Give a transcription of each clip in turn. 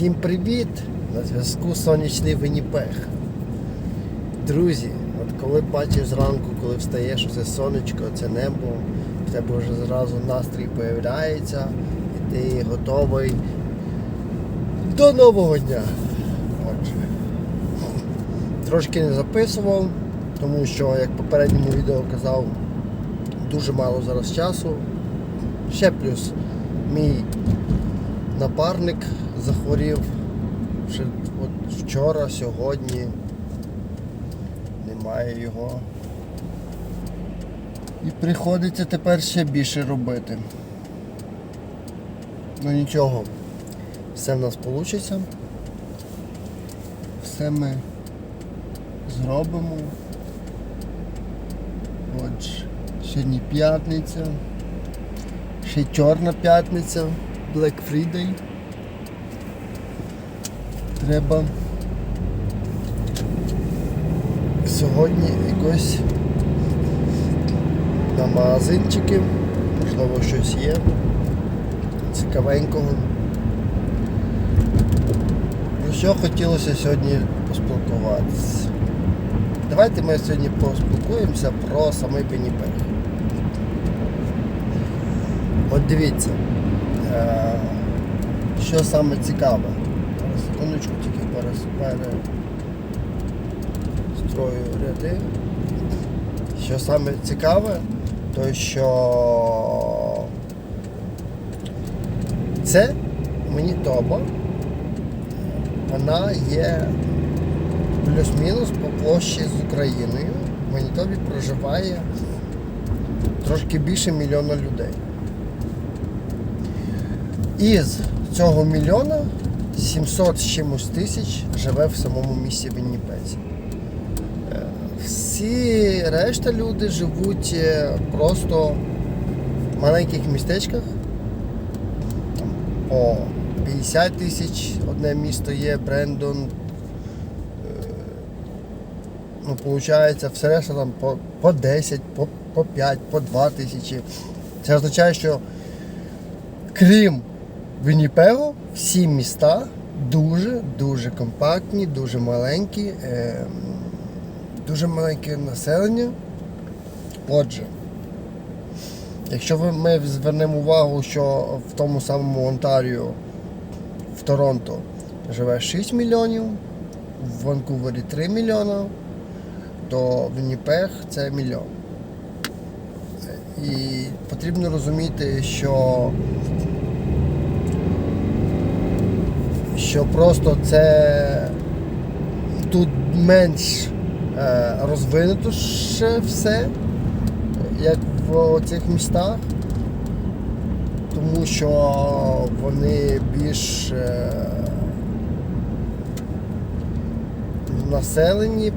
Всім привіт! На зв'язку сонячний Винніпег. Друзі, от коли бачиш зранку, коли встаєш, це сонечко, це небо, в тебе вже зразу настрій появляється, і ти готовий до нового дня. Отже. Трошки не записував, тому що, як в попередньому відео казав, дуже мало зараз часу. Ще плюс мій напарник захворів от вчора, сьогодні. Немає його. І приходиться тепер ще більше робити. Ну нічого, все в нас вийде. Все ми зробимо. Отже, сьогодні п'ятниця. Ще чорна п'ятниця, Black Friday. Треба сьогодні якось на магазинчики, можливо щось є цікавенького. Про що хотілося сьогодні поспілкуватися? Давайте ми сьогодні поспілкуємося про самий Пеніпер. От дивіться, е, що саме цікаве. Зараз секундочку тільки перес- перестрою ряди. Що саме цікаве, то що це Манітоба, вона є плюс-мінус по площі з Україною. В Манітобі проживає трошки більше мільйона людей. Із цього мільйона 700 з чимось тисяч живе в самому місті Вінніпезі. Е, Всі решта люди живуть е, просто в маленьких містечках. Там по 50 тисяч одне місто є, Брендон. Е, Ну, виходить, все решта там по, по 10, по, по 5, по 2 тисячі. Це означає, що крім Вінніпегу, всі міста дуже-дуже компактні, дуже маленькі, е, дуже маленьке населення. Отже, якщо ми звернемо увагу, що в тому самому Онтаріо, в Торонто живе 6 мільйонів, в Ванкувері 3 мільйона, то Вінніпег це мільйон. І потрібно розуміти, що що просто це тут менш е, розвинуто ще все, як в цих містах, тому що вони більш е, населені,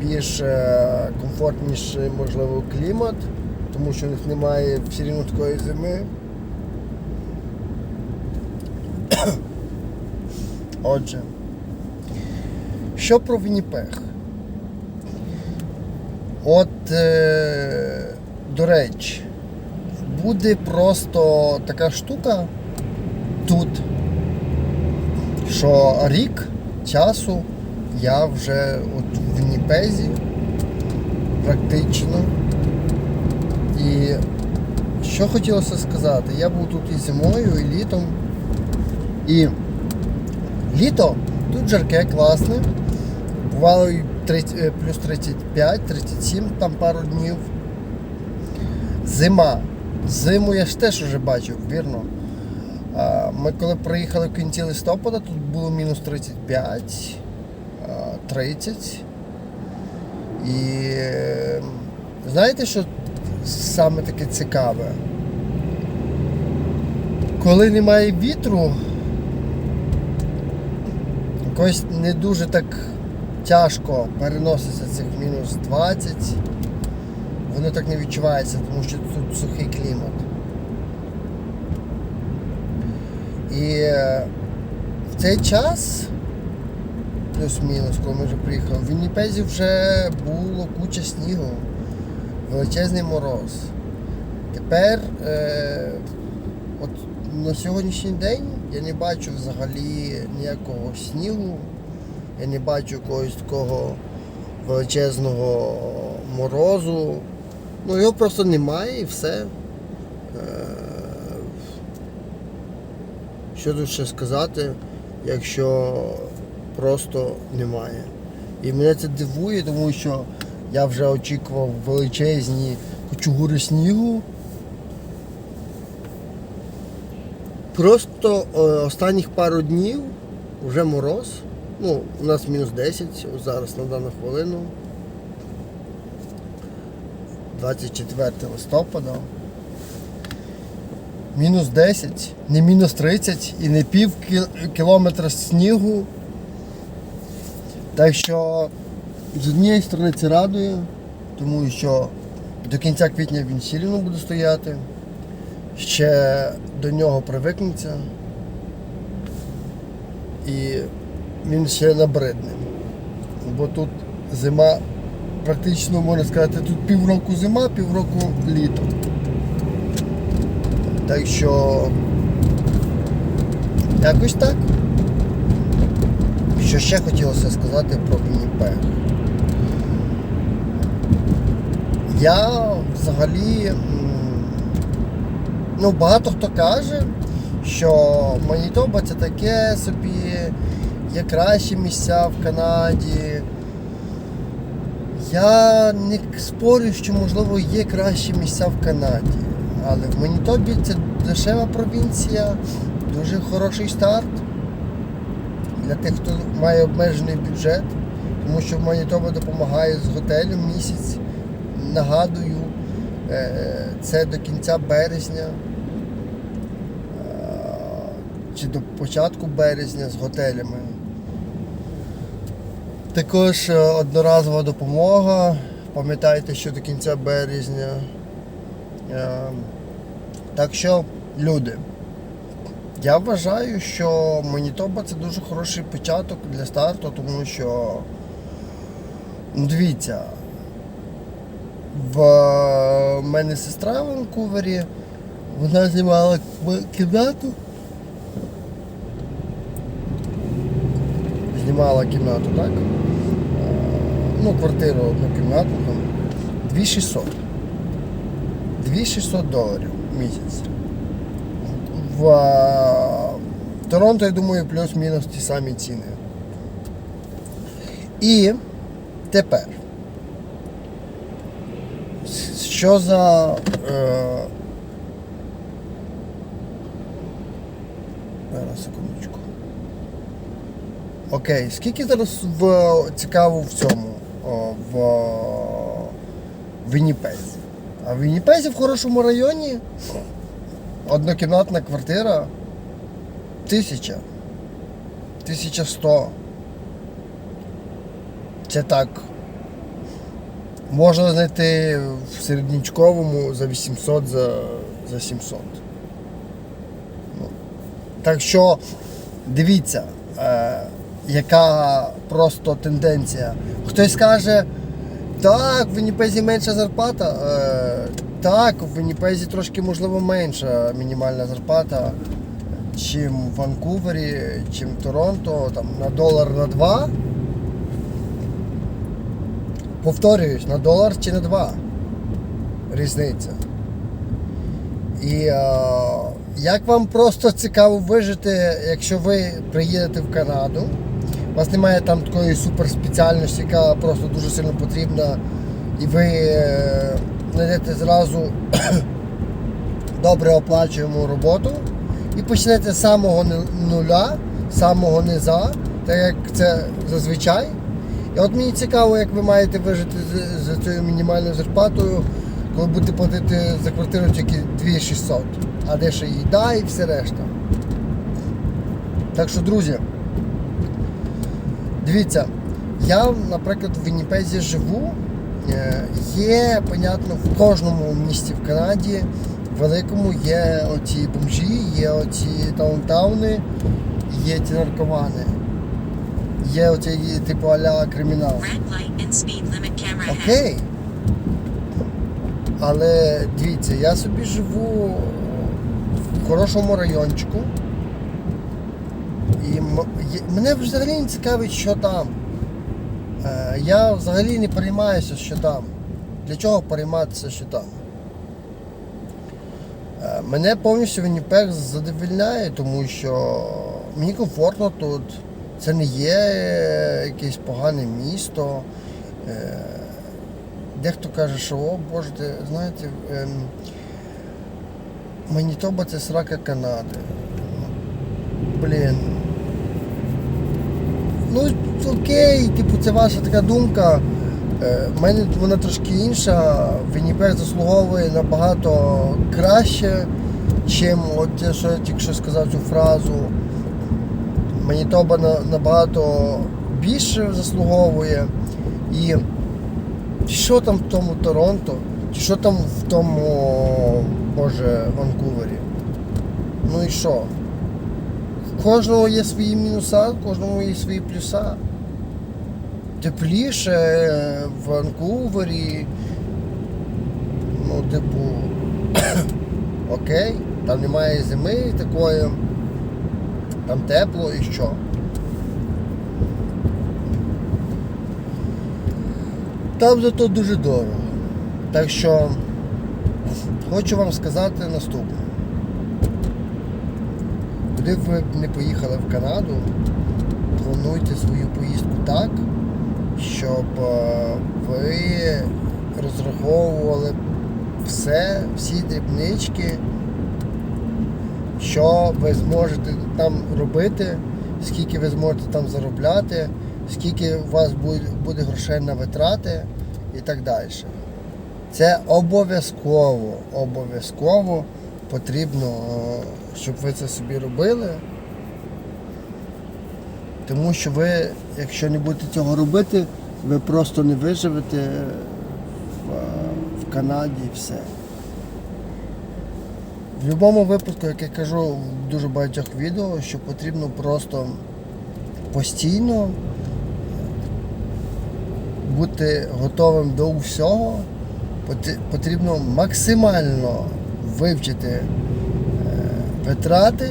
більш е, комфортніший, можливо, клімат, тому що у них немає все рівно такої зими. Отже, що про Вінніпег? От, е, до речі, буде просто така штука тут, що рік часу я вже от в Вінніпезі практично. І що хотілося сказати, я був тут і зимою, і літом. І Літо тут жарке, класне. Бувало і 30, е, плюс 35, 37 там пару днів. Зима. Зиму я ж теж вже бачив, вірно. Ми коли приїхали в кінці листопада, тут було мінус 35, 30. І е, знаєте, що саме таке цікаве? Коли немає вітру, якось не дуже так тяжко переноситься цих мінус 20. Воно так не відчувається, тому що тут сухий клімат. І е, в цей час, плюс-мінус, коли ми вже приїхали, в Вінніпезі вже було куча снігу, величезний мороз. Тепер, е, от на сьогоднішній день Я не бачу взагалі ніякого снігу. Я не бачу якогось такого величезного морозу. Ну його просто немає і все. Е, Що тут ще сказати, якщо просто немає. І мене це дивує, тому що я вже очікував величезні кучугури снігу. Просто е, останніх пару днів вже мороз. Ну, у нас мінус 10, зараз на дану хвилину. 24 листопада. Мінус 10, не мінус 30 і не пів кілометра снігу. Так що з однієї сторони це радує, тому що до кінця квітня він рівно буде стояти. Ще до нього привикнеться. І він ще набридне. Бо тут зима, практично можна сказати, тут півроку зима, півроку літо. Так що якось так. Що ще хотілося сказати про Вінніпег. Я взагалі, ну багато хто каже, що Манітоба це таке собі, є кращі місця в Канаді. Я не спорю, що можливо є кращі місця в Канаді. Але в Манітобі це дешева провінція, дуже хороший старт для тих, хто має обмежений бюджет, тому що Манітоба допомагає з готелем місяць. Нагадую, е, це до кінця березня чи до початку березня з готелями. Також е, одноразова допомога. Пам'ятайте, що до кінця березня. Е, Так що, люди, я вважаю, що Манітоба це дуже хороший початок для старту, тому що ну, дивіться, в мене сестра в Ванкувері, вона знімала кімнату. Знімала кімнату, так? Е, Ну, квартиру однокімнатну там. 2600. 2600 доларів в місяць. В е, Торонто, я думаю, плюс-мінус ті самі ціни. І тепер. Що за. Е... Зараз, секундочку. Окей, скільки зараз в цікаво в цьому? В Вінніпезі? А в Вінніпезі в хорошому районі однокімнатна квартира тисяча. Тисяча сто. Це так. Можна знайти в середнячковому за 800 за, за 700. Ну, так що дивіться, е, яка просто тенденція. Хтось каже, так, в Вінніпезі менша зарплата. Е, так, в Вінніпезі трошки можливо менша мінімальна зарплата, чим в Ванкувері, чим в Торонто, там на долар на два. Повторююсь, на долар чи на два. Різниця. І е, як вам просто цікаво вижити, якщо ви приїдете в Канаду, вас немає там такої суперспеціальності, яка просто дуже сильно потрібна, і ви е, знайдете зразу добре оплачуємо роботу і почнете з самого нуля, з самого низа, так як це зазвичай. І от мені цікаво, як ви маєте вижити з, з цією мінімальною зарплатою, коли будете платити за квартиру тільки 2600, а де ще їда і все решта. Так що, друзі, дивіться, я, наприклад, в Вінніпезі живу. Е, Є, понятно, в кожному місті в Канаді великому є оці бомжі, є оці таунтауни, є ті наркомани. Є оцей типу аля кримінал. Окей. Але дивіться, я собі живу в хорошому райончику. І мене взагалі не цікавить, що там. Е, Я взагалі не переймаюся, що там. Для чого перейматися, що там? Е, Мене повністю Вінніпег задовільняє, тому що мені комфортно тут. Це не є е, якесь погане місто. Дехто каже, що о Боже, знаєте, ем, Манітоба це срака Канади. Блін. Ну, окей, типу, це ваша така думка. Е, мене вона трошки інша. Вінніпег заслуговує набагато краще, чим от те, що я тільки що сказав цю фразу. Манітоба на- набагато більше заслуговує. І що там в тому Торонто? Чи що там в тому, боже, Ванкувері? Ну і що? Кожного є свої мінуса, кожного є свої плюса. Тепліше в Ванкувері. Ну, типу, окей, там немає зими такої, там тепло і що. Там зато дуже дорого. Так що хочу вам сказати наступне. Куди б ви не поїхали в Канаду, плануйте свою поїздку так, щоб е, ви розраховували все, всі дрібнички, що ви зможете там робити, скільки ви зможете там заробляти, скільки у вас буде, грошей на витрати і так далі. Це обов'язково, обов'язково потрібно, е, щоб ви це собі робили. Тому що ви, якщо не будете цього робити, ви просто не виживете в, в Канаді і все. В будь-якому випадку, як я кажу в дуже багатьох відео, що потрібно просто постійно бути готовим до всього, потрібно максимально вивчити е, витрати,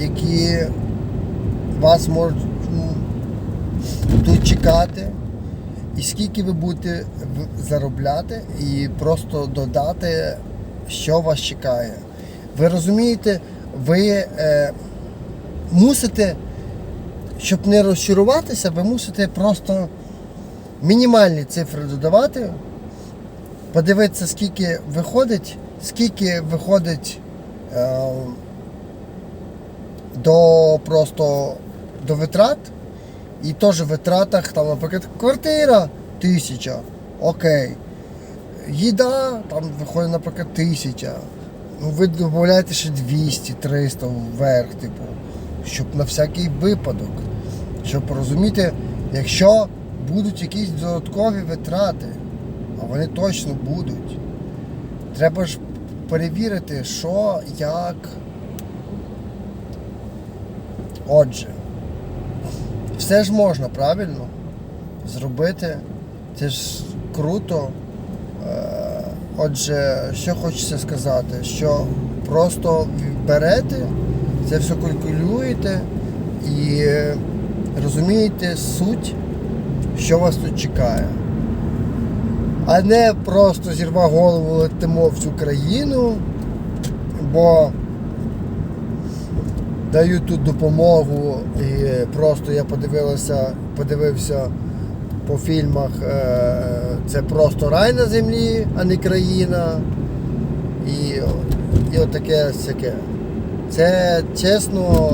які вас можуть ну, тут чекати, і скільки ви будете заробляти, і просто додати, що вас чекає. Ви розумієте, ви е, мусите, щоб не розчаруватися, ви мусите просто мінімальні цифри додавати, подивитися, скільки виходить, скільки виходить е, до просто до витрат. І теж в витратах, там, наприклад, квартира тисяча, окей. Їда, там виходить, наприклад, тисяча. Ну, ви додаєте ще 200, 300 вверх, типу, щоб на всякий випадок. Щоб розуміти, якщо будуть якісь додаткові витрати, а вони точно будуть, треба ж перевірити, що, як. Отже, все ж можна правильно зробити. Це ж круто. Е, Отже, що хочеться сказати, що просто берете, це все калькулюєте і розумієте суть, що вас тут чекає. А не просто зірва голову летимо в цю країну, бо дають тут допомогу і просто я подивилася, подивився по фільмах, е, це просто рай на землі, а не країна. І, і отаке всяке. Це чесно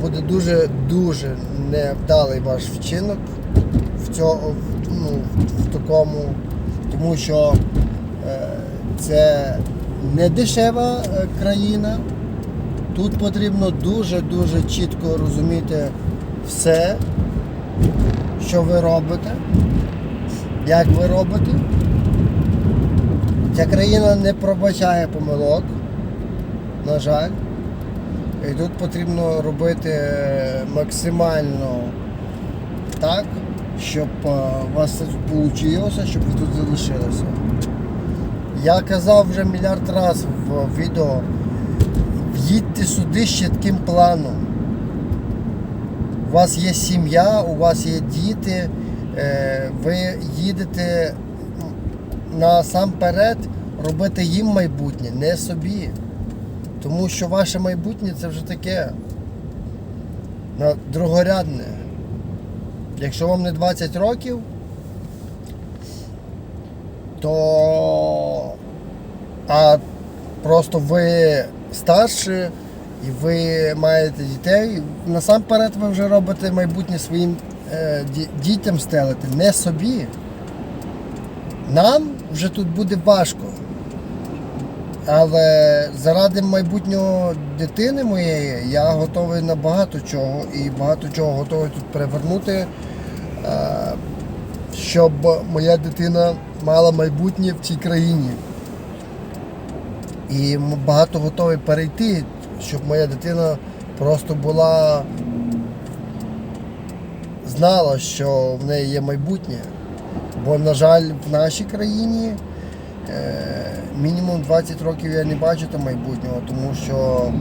буде дуже-дуже невдалий ваш вчинок в, цьому, ну, в такому, тому що е, це не дешева е, країна. Тут потрібно дуже-дуже чітко розуміти все, що ви робите, як ви робите. Ця країна не пробачає помилок, на жаль. І тут потрібно робити е, максимально так, щоб е, у вас вийшло, щоб ви тут залишилися. Я казав вже мільярд разів в відео, в'їдьте сюди з чітким планом. У вас є сім'я, у вас є діти, е, ви їдете насамперед робити їм майбутнє, не собі. Тому що ваше майбутнє це вже таке другорядне. Якщо вам не 20 років, то а просто ви старші і ви маєте дітей, насамперед ви вже робите майбутнє своїм е, дітям стелити, не собі. Нам вже тут буде важко. Але заради майбутнього дитини моєї я готовий на багато чого і багато чого готовий тут перевернути, е, щоб моя дитина мала майбутнє в цій країні. І багато готовий перейти, щоб моя дитина просто була знала, що в неї є майбутнє. Бо, на жаль, в нашій країні е, мінімум 20 років я не бачу там майбутнього, тому що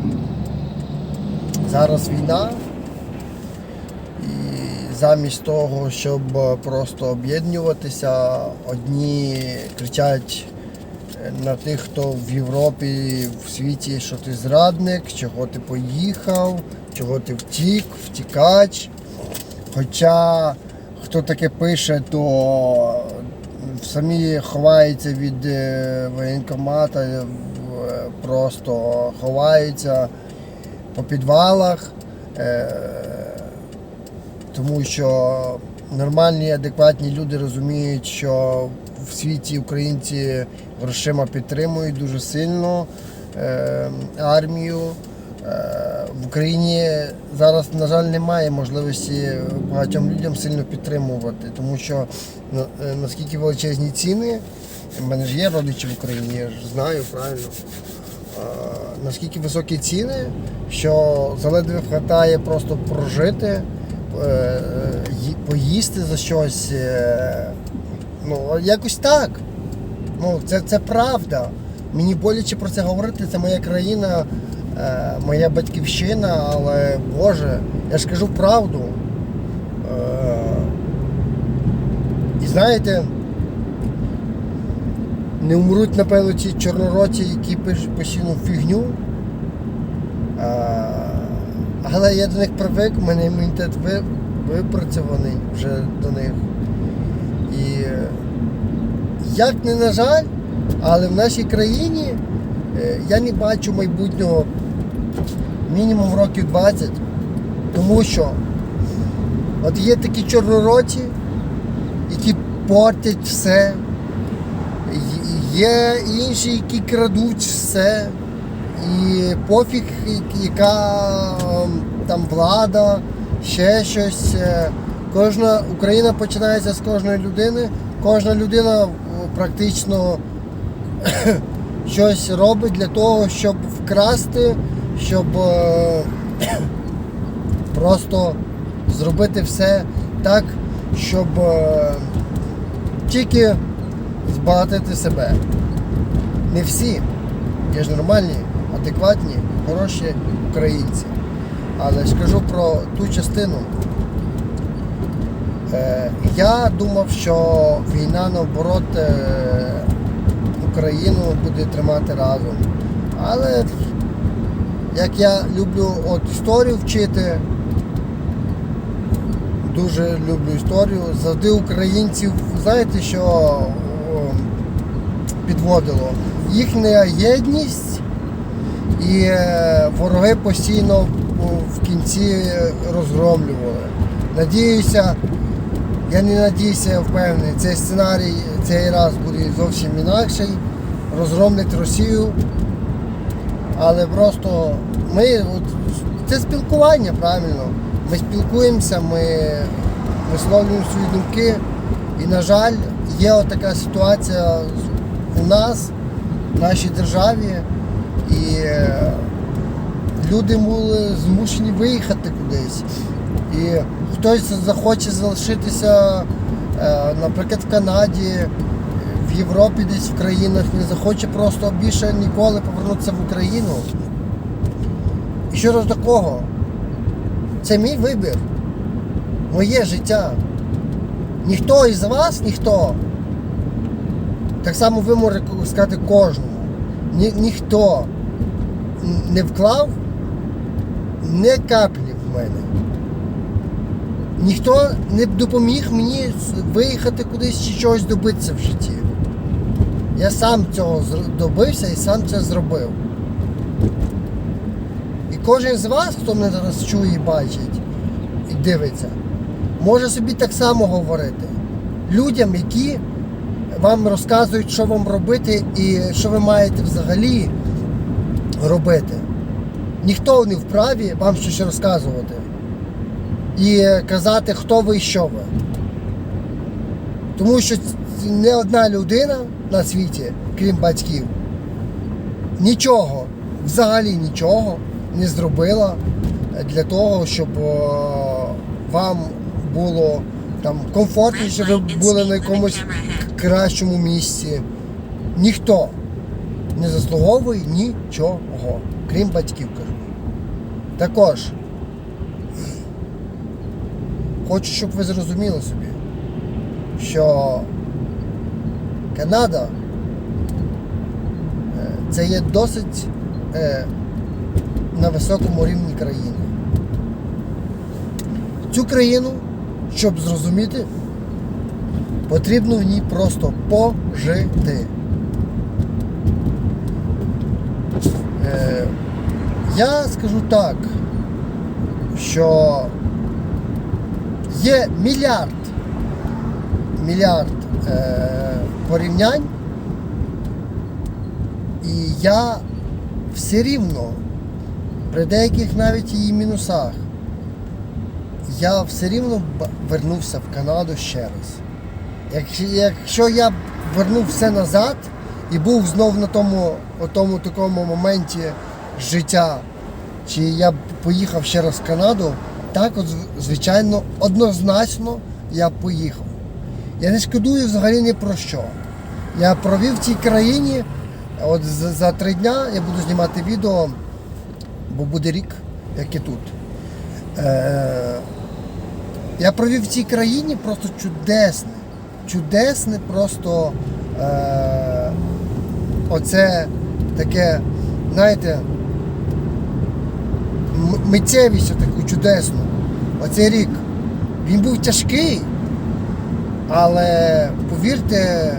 зараз війна. І замість того, щоб просто об'єднуватися, одні кричать е, на тих, хто в Європі, в світі, що ти зрадник, чого ти поїхав, чого ти втік, втікач. Хоча хто таке пише, то самі ховаються від е, воєнкомата, е, просто ховаються по підвалах, е, тому що нормальні, адекватні люди розуміють, що в світі українці грошима підтримують дуже сильно армію. Е, В Україні зараз, на жаль, немає можливості багатьом людям сильно підтримувати, тому що е, наскільки величезні ціни, в мене ж є родичі в Україні, я ж знаю правильно. Е, Наскільки високі ціни, що заледве вистачає просто прожити, поїсти за щось. Ну, якось так. Ну, це, це правда. Мені боляче про це говорити, це моя країна, моя батьківщина, але Боже, я ж кажу правду. Е, і знаєте, не умруть, напевно, ці чорнороті, які пишуть постійну фігню. Е, але я до них привик, у мене імунітет ви- випрацьований вже до них. І е, як не на жаль, але в нашій країні е, я не бачу майбутнього мінімум років 20, тому що от є такі чорнороті, які портять все. Є інші, які крадуть все. І пофіг, яка ем, там влада, ще щось. Е, Кожна Україна починається з кожної людини. Кожна людина практично щось робить для того, щоб вкрасти, щоб е, просто зробити все так, щоб е, тільки збагатити себе. Не всі. Є ж нормальні, адекватні, хороші українці. Але ж кажу про ту частину. Е, я думав, що війна наоборот Україну буде тримати разом. Але як я люблю от історію вчити, дуже люблю історію, завжди українців, знаєте, що підводило? Їхня єдність і е, вороги постійно в- кінці розгромлювали. Надіюся, я не надіюся, я впевнений, цей сценарій цей раз буде зовсім інакший. Розгромлять Росію. Але просто ми от, це спілкування, правильно. Ми спілкуємося, ми висловлюємо свої думки. І, на жаль, є от така ситуація у нас, в нашій державі, і е, люди були змушені виїхати кудись. І хтось захоче залишитися, е, наприклад, в Канаді, в Європі, десь в країнах, не захоче просто більше ніколи повернутися в Україну. І що ж такого? Це мій вибір. моє життя. Ніхто із вас, ніхто. Так само ви можете сказати кожному. Ні, ніхто не вклав не каплі в мене. Ніхто не допоміг мені виїхати кудись чи чогось добитися в житті. Я сам цього добився і сам це зробив. І кожен з вас, хто мене зараз чує і бачить і дивиться, може собі так само говорити. Людям, які вам розказують, що вам робити і що ви маєте взагалі робити. Ніхто не вправі вам щось розказувати і казати, хто ви і що ви. Тому що не одна людина на світі, крім батьків, нічого, взагалі нічого не зробила для того, щоб вам було там комфортніше, ви були на якомусь кращому місці. Ніхто не заслуговує нічого, крім батьків кажу. Також хочу, щоб ви зрозуміли собі, що Канада е, це є досить е, на високому рівні країни. Цю країну, щоб зрозуміти, потрібно в ній просто пожити. Е, я скажу так, що є мільярд, мільярд порівнянь, і я все рівно при деяких навіть її мінусах, я все рівно вернувся в Канаду ще раз. Якщо, якщо я вернув все назад і був знов на тому, тому такому моменті життя, чи я б поїхав ще раз в Канаду, так от, звичайно, однозначно я поїхав. Я не шкодую взагалі ні про що. Я провів в цій країні, от за, три дня я буду знімати відео, бо буде рік, як і тут. Е, я провів в цій країні просто чудесне. Чудесне просто е, оце таке, знаєте, миттєвість таку чудесну. Оцей рік. Він був тяжкий, але повірте,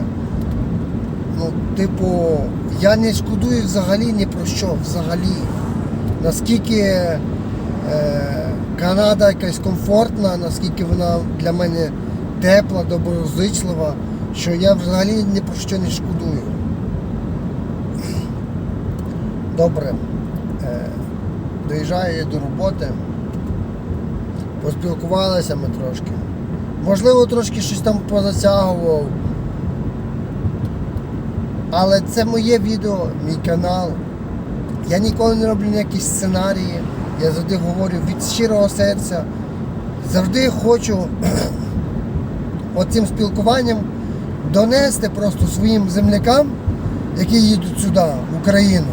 ну, типу, я не шкодую взагалі ні про що, взагалі. Наскільки е, Канада якась комфортна, наскільки вона для мене тепла, доброзичлива, що я взагалі ні про що не шкодую. Добре. Е, доїжджаю до роботи. Поспілкувалися ми трошки. Можливо, трошки щось там позатягував. Але це моє відео, мій канал. Я ніколи не роблю ніякі сценарії. Я завжди говорю від щирого серця. Завжди хочу оцим спілкуванням донести просто своїм землякам, які їдуть сюди, в Україну,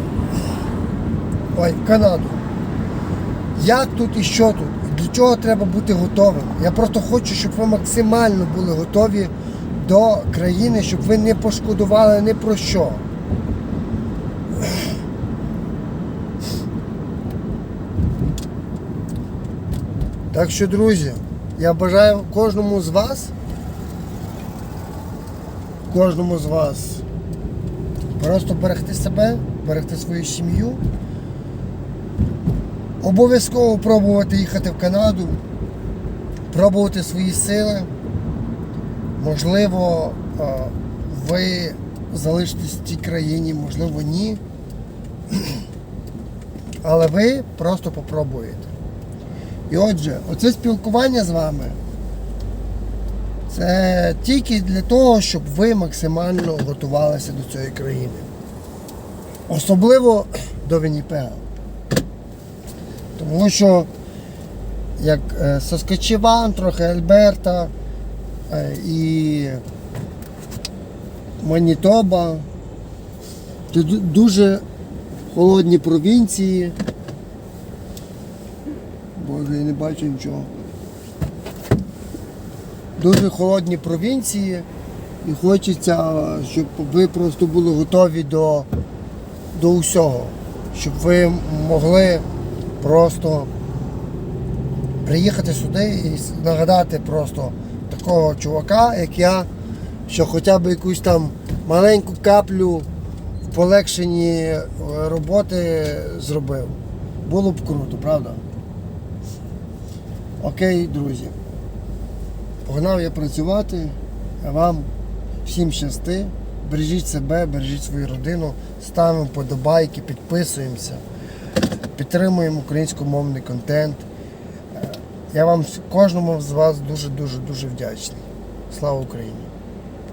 ой, в Канаду. Як тут і що тут, чого треба бути готовим. Я просто хочу, щоб ви максимально були готові до країни, щоб ви не пошкодували ні про що. Так що, друзі, я бажаю кожному з вас, кожному з вас просто берегти себе, берегти свою сім'ю. Обов'язково пробувати їхати в Канаду, пробувати свої сили. Можливо, е, ви залишитесь в цій країні, можливо, ні. Але ви просто попробуєте. І отже, оце спілкування з вами це тільки для того, щоб ви максимально готувалися до цієї країни. Особливо до Вінніпега. Тому що як е, Соскочеван, трохи Альберта е, і Манітоба. Це дуже холодні провінції. Боже, я не бачу нічого. дуже холодні провінції, і хочеться, щоб ви просто були готові до, до усього, щоб ви могли просто приїхати сюди і нагадати просто такого чувака, як я, що хоча б якусь там маленьку каплю в полегшенні е, роботи зробив. Було б круто, правда? Окей, друзі. Погнав я працювати, вам всім щасти. Бережіть себе, бережіть свою родину, ставимо подобайки, підписуємося, підтримуємо українськомовний контент. Е, Я вам кожному з вас дуже-дуже дуже вдячний. Слава Україні!